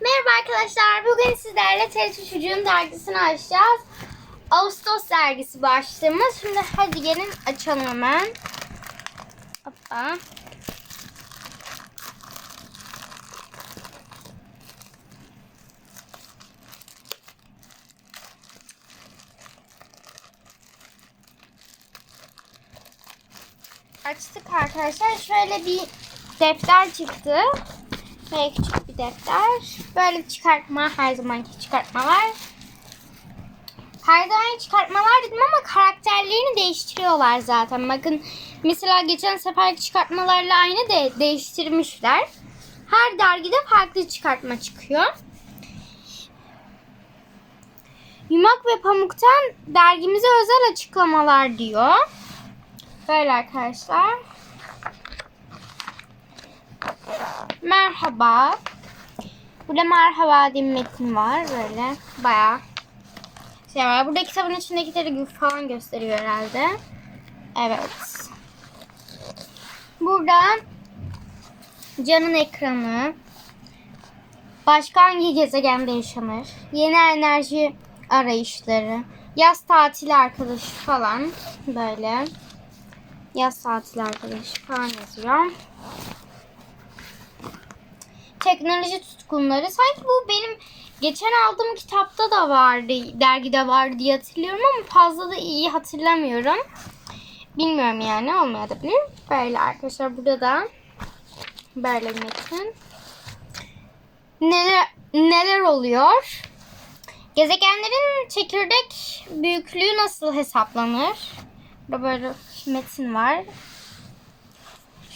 Merhaba arkadaşlar. Bugün sizlerle TRT Çocuğun dergisini açacağız. Ağustos dergisi başlığımız. Şimdi hadi gelin açalım hemen. Hoppa. Açtık arkadaşlar. Şöyle bir defter çıktı. Böyle küçük bir defter. Böyle çıkartma her zamanki çıkartmalar. Her zaman çıkartmalar dedim ama karakterlerini değiştiriyorlar zaten. Bakın mesela geçen seferki çıkartmalarla aynı de değiştirmişler. Her dergide farklı çıkartma çıkıyor. Yumak ve Pamuk'tan dergimize özel açıklamalar diyor. Böyle arkadaşlar. Merhaba. Burada merhaba diye metin var böyle. Bayağı şey var. Burada kitabın içindekileri falan gösteriyor herhalde. Evet. Burada canın ekranı. Başka hangi gezegende yaşanır? Yeni enerji arayışları. Yaz tatili arkadaşı falan. Böyle. Yaz tatili arkadaşı falan yazıyor. Teknoloji tutkunları. Sanki bu benim geçen aldığım kitapta da vardı, dergide vardı diye hatırlıyorum ama fazla da iyi hatırlamıyorum. Bilmiyorum yani olmayabilir. Böyle arkadaşlar burada da böyle metin. Neler, neler oluyor? Gezegenlerin çekirdek büyüklüğü nasıl hesaplanır? Burada böyle metin var.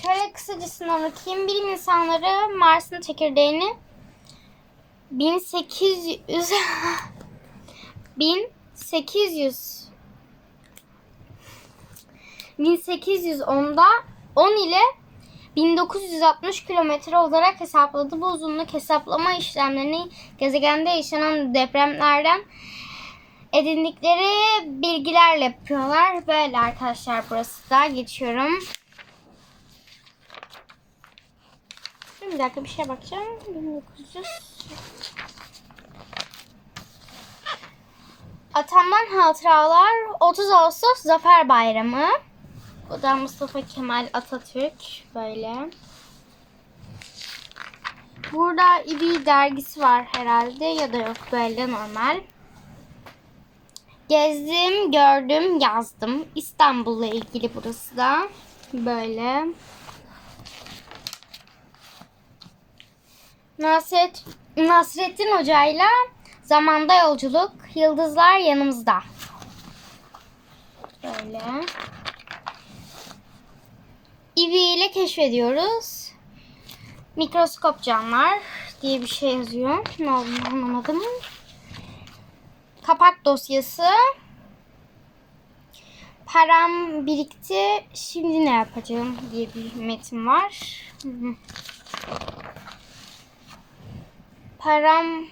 Şöyle kısacasına bakayım. Bilim insanları Mars'ın çekirdeğini 1800 1800 1810'da 10 ile 1960 kilometre olarak hesapladı. Bu uzunluk hesaplama işlemlerini gezegende yaşanan depremlerden edindikleri bilgilerle yapıyorlar. Böyle arkadaşlar burası da geçiyorum. Bir dakika bir şey bakacağım. 1900 Atamdan hatıralar 30 Ağustos Zafer Bayramı. Bu da Mustafa Kemal Atatürk böyle. Burada bir dergisi var herhalde ya da yok böyle normal. Gezdim, gördüm, yazdım. İstanbul'la ilgili burası da. Böyle. Nasret, Nasrettin Hoca'yla Zamanda Yolculuk, Yıldızlar Yanımızda. Böyle. İvi ile keşfediyoruz. Mikroskop canlar diye bir şey yazıyor. Ne olduğunu anlamadım. Kapak dosyası. Param birikti. Şimdi ne yapacağım diye bir metin var. Param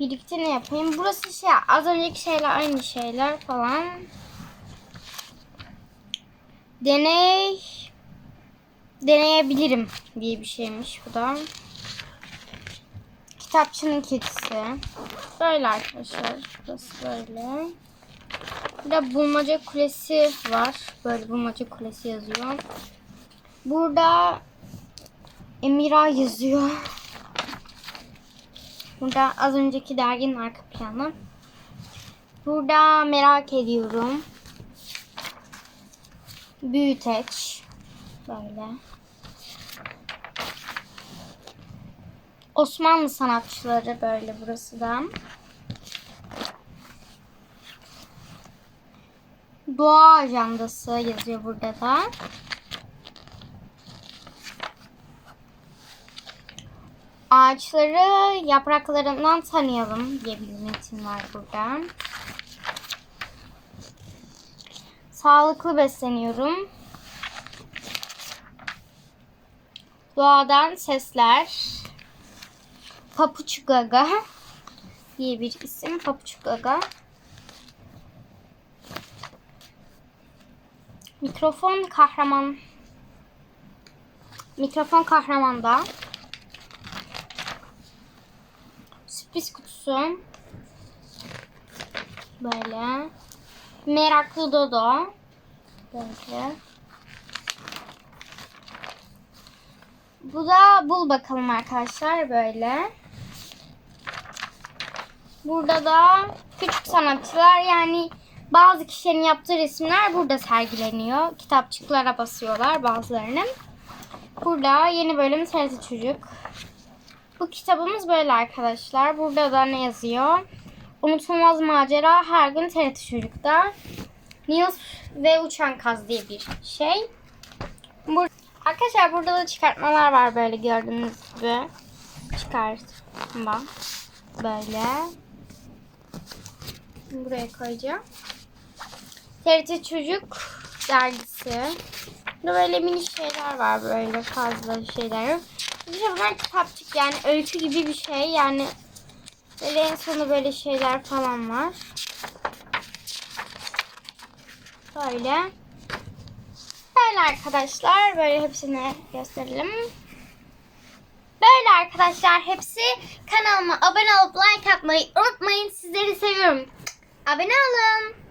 birikti ne yapayım? Burası şey az önceki şeyler aynı şeyler falan. Deney deneyebilirim diye bir şeymiş bu da. Kitapçının kedisi. Böyle arkadaşlar. Burası böyle. Burada bulmaca kulesi var. Böyle bulmaca kulesi yazıyor. Burada Emira yazıyor. Burada az önceki derginin arka planı. Burada merak ediyorum. Büyüteç. Böyle. Osmanlı sanatçıları böyle burası da. Doğa ajandası yazıyor burada da. Ağaçları yapraklarından tanıyalım diye bir metin var burada. Sağlıklı besleniyorum. Doğadan sesler. Papuç Gaga diye bir isim. Papuç Gaga. Mikrofon kahraman. Mikrofon kahramanda. Sürpriz kutusu. Böyle. Meraklı Dodo. Böyle. Bu da bul bakalım arkadaşlar böyle. Burada da küçük sanatçılar yani bazı kişilerin yaptığı resimler burada sergileniyor. Kitapçıklara basıyorlar bazılarının. Burada yeni bölüm TRT Çocuk. Bu kitabımız böyle arkadaşlar. Burada da ne yazıyor? Unutulmaz macera her gün TRT Çocuk'ta. Nils ve Uçan Kaz diye bir şey. Bur arkadaşlar burada da çıkartmalar var böyle gördüğünüz gibi. Çıkartma. Böyle. Buraya koyacağım. TRT Çocuk dergisi. Burada böyle mini şeyler var böyle fazla şeyler. İşte bunlar kitapçık yani öykü gibi bir şey yani böyle en sonu böyle şeyler falan var. Böyle. Böyle arkadaşlar böyle hepsini gösterelim. Böyle arkadaşlar hepsi kanalıma abone olup like atmayı unutmayın. Sizleri seviyorum. Abone olun.